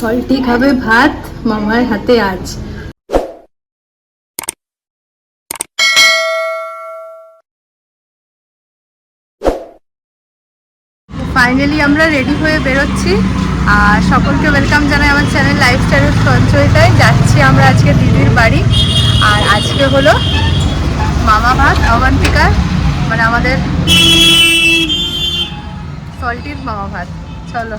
Salty খাবে ভাত মামার হাতে আজ। ফাইনালি আমরা রেডি হয়ে বেরোচ্ছি। আর সকলকে ওয়েলকাম জানাই আমার চ্যানেল লাইফস্টাইল সঞ্চয়িতায় যাচ্ছি আমরা আজকে দিদির বাড়ি। আর আজকে হলো মামা ভাত অবান্তিকার মানে আমাদের সল্টির মামা ভাত। চলো।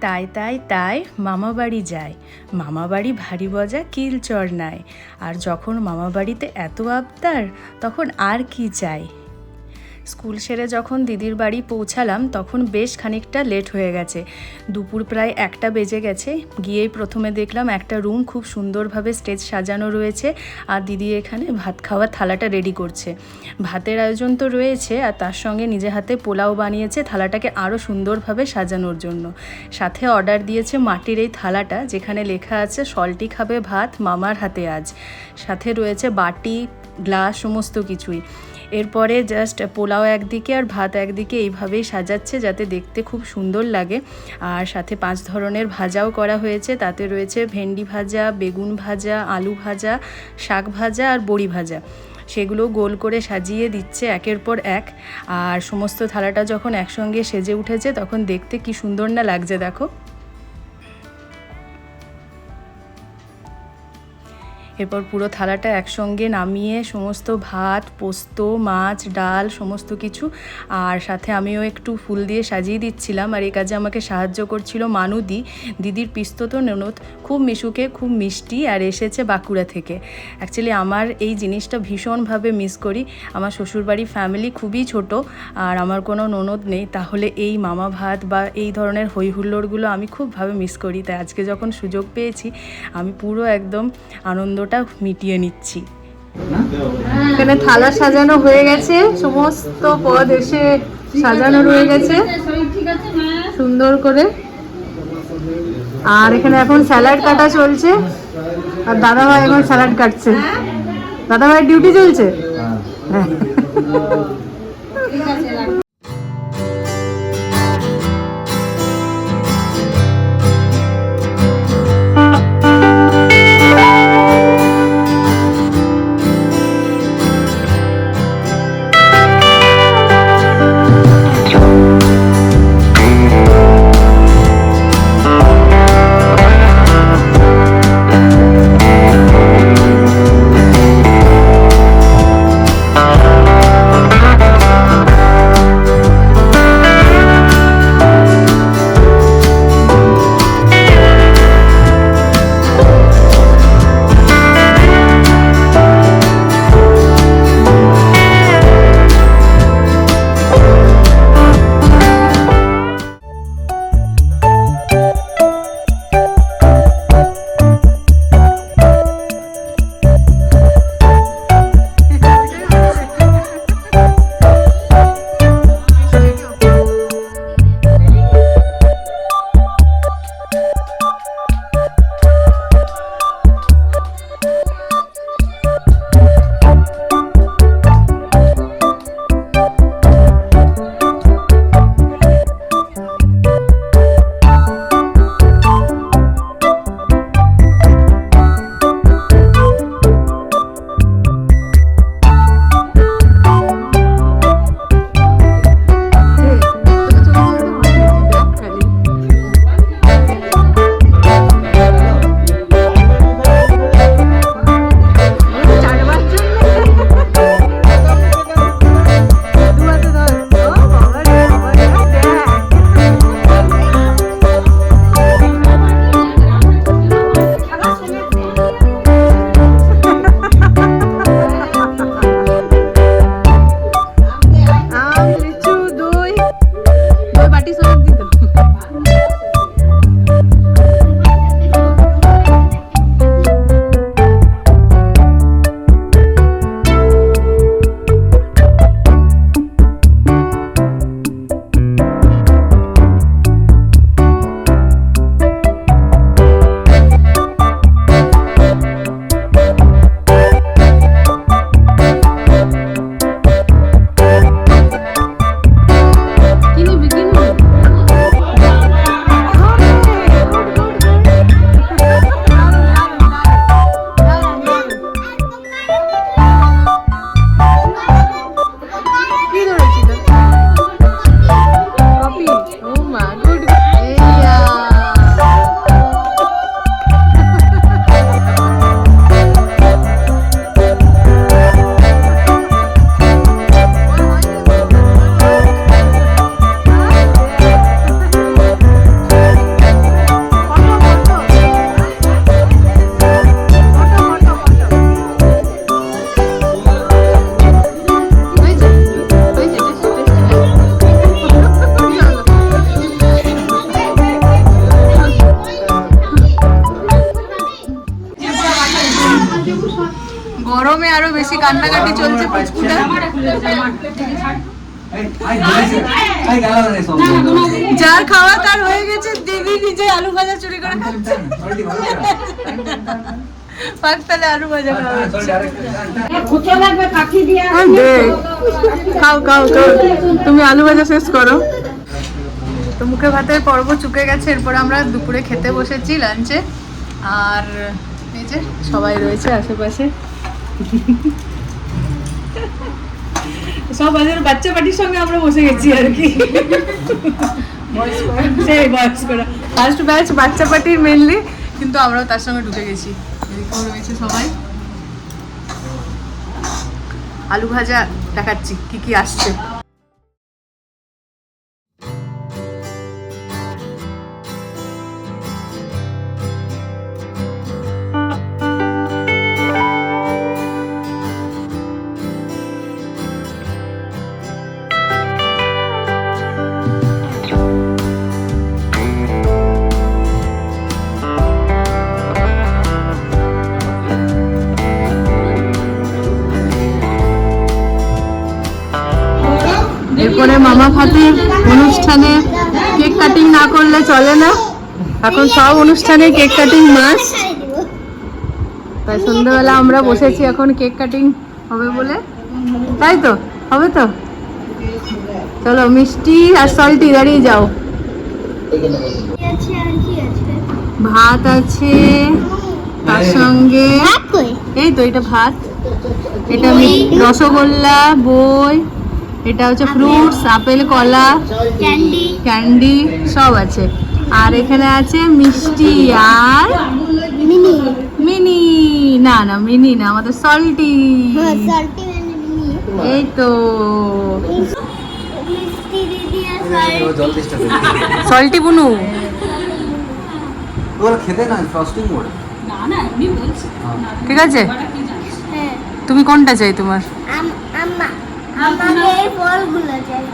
তাই তাই তাই মামা বাড়ি যায় মামা বাড়ি ভারী বজা কিল কিলচর নাই। আর যখন মামা বাড়িতে এত আবদার, তখন আর কি চাই? স্কুল সেরে যখন দিদির বাড়ি পৌঁছালাম, তখন বেশ খানিকটা লেট হয়ে গেছে। দুপুর প্রায় একটা বেজে গেছে। গিয়েই প্রথমে দেখলাম একটা রুম খুব সুন্দরভাবে স্টেজ সাজানো রয়েছে আর দিদি এখানে ভাত খাওয়ার থালাটা রেডি করছে। ভাতের আয়োজন তো রয়েছে আর তার সঙ্গে নিজে হাতে পোলাও বানিয়েছে থালাটাকে আরও সুন্দরভাবে সাজানোর জন্য। সাথে অর্ডার দিয়েছে মাটির এই থালাটা, যেখানে লেখা আছে, সল্টি খাবে ভাত মামার হাতে আজ। সাথে রয়েছে বাটি, গ্লাস, সমস্ত কিছুই। এরপরে জাস্ট পোলাও একদিকে আর ভাত একদিকে এইভাবেই সাজাচ্ছে যাতে দেখতে খুব সুন্দর লাগে। আর সাথে পাঁচ ধরনের ভাজাও করা হয়েছে। তাতে রয়েছে ভেন্ডি ভাজা, বেগুন ভাজা, আলু ভাজা, শাক ভাজা আর বড়ি ভাজা। সেগুলো গোল করে সাজিয়ে দিচ্ছে একের পর এক। আর সমস্ত থালাটা যখন একসঙ্গে সেজে উঠেছে তখন দেখতে কি সুন্দর না লাগছে দেখো। এরপর পুরো থালাটা একসঙ্গে নামিয়ে সমস্ত ভাত, পোস্ত, মাছ, ডাল, সমস্ত কিছু। আর সাথে আমিও একটু ফুল দিয়ে সাজিয়ে দিচ্ছিলাম। আর এই কাজে আমাকে সাহায্য করছিল মানুদি, দিদির পিস্তত ননদ। খুব মিশুকে, খুব মিষ্টি আর এসেছে বাঁকুড়া থেকে। অ্যাকচুয়ালি আমার এই জিনিসটা ভীষণভাবে মিস করি। আমার শ্বশুরবাড়ি ফ্যামিলি খুবই ছোট আর আমার কোনো ননদ নেই। তাহলে এই মামা ভাত বা এই ধরনের হই হুল্লোড়গুলো আমি খুবভাবে মিস করি। তাই আজকে যখন সুযোগ পেয়েছি, আমি পুরো একদম আনন্দটা মিটিয়ে নিচ্ছি। এখানে থালা সাজানো হয়ে গেছে সমস্ত পদ এসে সাজানো রয়ে গেছে। সুন্দর করে। আর এখানে এখন স্যালাড কাটা চলছে আর দাদা ভাই এখন স্যালাড কাটছে। দাদা ভাই ডিউটি চলছে? হ্যাঁ। যার খাওয়া তার হয়ে গেছে দিদি নিজে আলু ভাজা চুরি করে খাচ্ছে। পাক তাহলে আলু ভাজা খাওয়া। খাও খাও খাও। তুমি আলু ভাজা শেষ করো। তো মুখে ভাতের পর্ব চুকে গেছে এরপর আমরা দুপুরে খেতে বসেছি লাঞ্চে আর এই যে সবাই রয়েছে আশেপাশে। সব বাচ্চা পার্টির সঙ্গে আমরা বসে গেছি আর কি। সেই বয়স করা ফার্স্ট ব্যাচ বাচ্চা পার্টির মেনলি কিন্তু আমরাও তার সঙ্গে ঢুকে গেছি। রয়েছে সবাই। আলু ভাজা দেখাচ্ছি, কি কি আসছে। এরপরে মামা ফাতির অনুষ্ঠানে কেক কাটিং না করলে চলে না। এখন সব অনুষ্ঠানে কেক কাটিং মাস তাই সন্ধ্যাবেলা আমরা বসেছি এখন কেক কাটিং হবে বলে। তাই তো? হবে তো? চলো মিষ্টি আর সল্টি দাঁড়িয়ে যাও। ভাত আছে তার সঙ্গে এই তো এটা ভাত। এটা রসগোল্লা বই। এটা হচ্ছে ফ্রুটস আপেল কলা ক্যান্ডি ক্যান্ডি সব আছে। আর এখানে আছে মিষ্টি আর মিনি মিনি। না না মিনি না আমাদের সল্টি হ্যাঁ সল্টি মানে মিনি। এই তো। মিষ্টি সল্টি সল্টি বুনু। খেতে না ফ্রস্টিং মোড়ে ঠিক আছে? হ্যাঁ। তুমি কোনটা চাই তোমার? আম্মা। আমাকে এই ফলগুলো চাই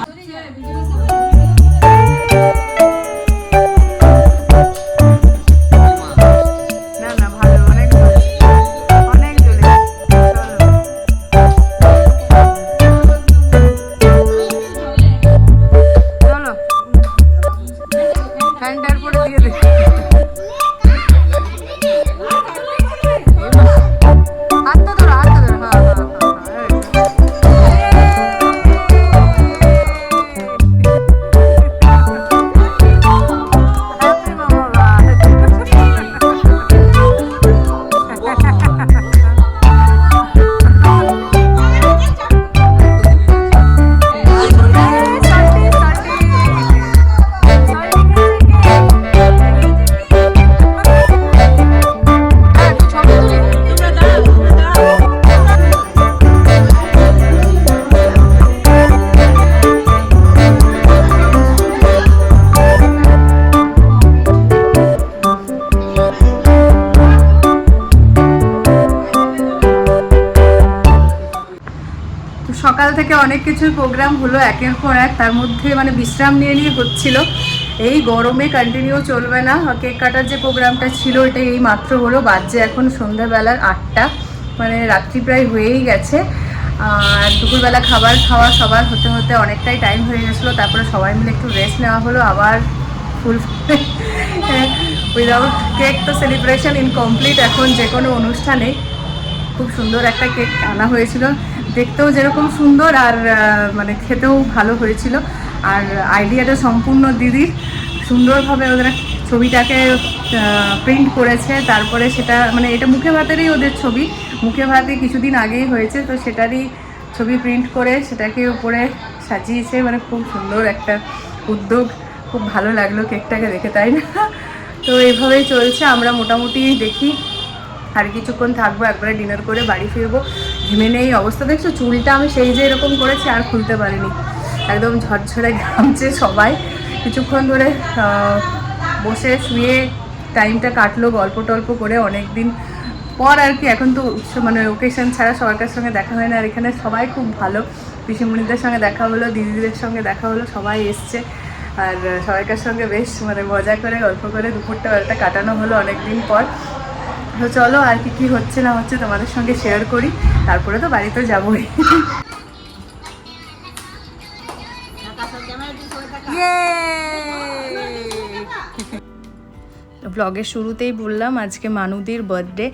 অনেক কিছুর প্রোগ্রাম হলো একের পর এক, তার মধ্যে মানে বিশ্রাম নিয়ে নিয়ে হচ্ছিল। এই গরমে কন্টিনিউ চলবে না। কেক কাটার যে প্রোগ্রামটা ছিল, এটা এই মাত্র হলো। বাজছে এখন সন্ধ্যাবেলার আটটা। মানে রাত্রি প্রায় হয়েই গেছে। আর দুপুরবেলা খাবার খাওয়া সবার হতে হতে অনেকটাই টাইম হয়ে গেছিল। তারপরে সবাই মিলে একটু রেস্ট নেওয়া হলো। আবার ফুল উইদাউট কেক তো সেলিব্রেশন ইনকমপ্লিট এখন যে কোনো অনুষ্ঠানে। খুব সুন্দর একটা কেক আনা হয়েছিল। দেখতেও যেরকম সুন্দর আর মানে খেতেও ভালো হয়েছিল। আর আইডিয়াটা সম্পূর্ণ দিদির। সুন্দরভাবে ওদের ছবিটাকে প্রিন্ট করেছে। তারপরে সেটা মানে এটা মুখে ভাতেরই ওদের ছবি। মুখে ভাতে কিছুদিন আগেই হয়েছে, তো সেটারই ছবি প্রিন্ট করে সেটাকে উপরে সাজিয়েছে। মানে খুব সুন্দর একটা উদ্যোগ। খুব ভালো লাগল কেকটাকে দেখে, তাই না? তো এইভাবেই চলছে। আমরা মোটামুটি দেখি। আর কিছুক্ষণ থাকব, একবারে ডিনার করে বাড়ি ফিরবো। ঘেমে নেই অবস্থা। দেখছ, চুলটা আমি সেই যে এরকম করেছি, আর খুলতে পারিনি। একদম ঝরঝরে ঘামছে সবাই। কিছুক্ষণ ধরে বসে শুয়ে টাইমটা কাটলো গল্প টল্প করে অনেক দিন পর আর কি। এখন তো মানে ওকেশন ছাড়া সবার সঙ্গে দেখা হয় না। আর এখানে সবাই খুব ভালো। পিসিমণিদের সঙ্গে দেখা হলো, দিদিদের সঙ্গে দেখা হলো, সবাই এসছে। আর সবাইকার সঙ্গে বেশ মানে মজা করে, গল্প করে দুপুরটা, বেলাটা কাটানো হলো অনেক দিন পর। তো চলো আর কি কি হচ্ছে না হচ্ছে তোমাদের সঙ্গে শেয়ার করি। তারপরে তো বাড়িতে যাবোই। ব্লগের শুরুতেই বললাম আজকে মানুদির বার্থডে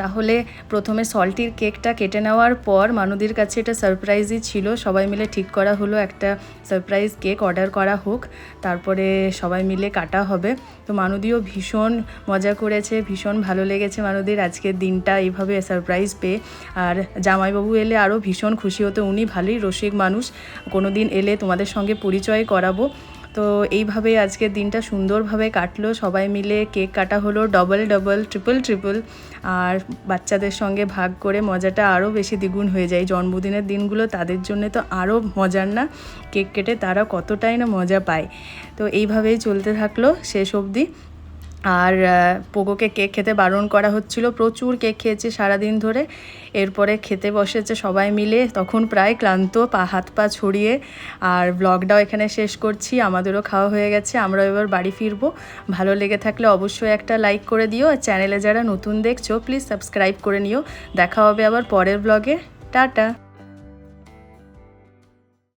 তাহলে প্রথমে সল্টির কেকটা কেটে নেওয়ার পর মানুদির কাছে এটা সারপ্রাইজই ছিল। সবাই মিলে ঠিক করা হলো একটা সারপ্রাইজ কেক অর্ডার করা হোক। তারপরে সবাই মিলে কাটা হবে। তো মানুদিও ভীষণ মজা করেছে, ভীষণ ভালো লেগেছে মানুদির আজকের দিনটা এইভাবে সারপ্রাইজ পেয়ে। আর জামাইবাবু এলে আরও ভীষণ খুশি হতো, উনি ভালোই রসিক মানুষ। কোনো দিন এলে তোমাদের সঙ্গে পরিচয় করাবো। তো এইভাবে আজকের দিনটা সুন্দরভাবে কাটলো। সবাই মিলে কেক কাটা হলো ডবল ডবল ট্রিপল ট্রিপল আর বাচ্চাদের সঙ্গে ভাগ করে মজাটা আরও বেশি দ্বিগুণ হয়ে যায়। জন্মদিনের দিনগুলো তাদের জন্য তো আরও মজার না। কেক কেটে তারা কতটাই না মজা পায়। তো এইভাবেই চলতে থাকল শেষ অবধি। আর পোগোকে কেক খেতে বারণ করা হচ্ছিল। প্রচুর কেক খেয়েছে সারাদিন ধরে। এরপরে খেতে বসেছে সবাই মিলে। তখন প্রায় ক্লান্ত, পা, হাত, পা ছড়িয়ে। আর ব্লগটাও এখানে শেষ করছি। আমাদেরও খাওয়া হয়ে গেছে। আমরা এবার বাড়ি ফিরবো। ভালো লেগে থাকলে অবশ্যই একটা লাইক করে দিও। আর চ্যানেলে যারা নতুন দেখছ প্লিজ সাবস্ক্রাইব করে নিও। দেখা হবে আবার পরের ব্লগে টাটা!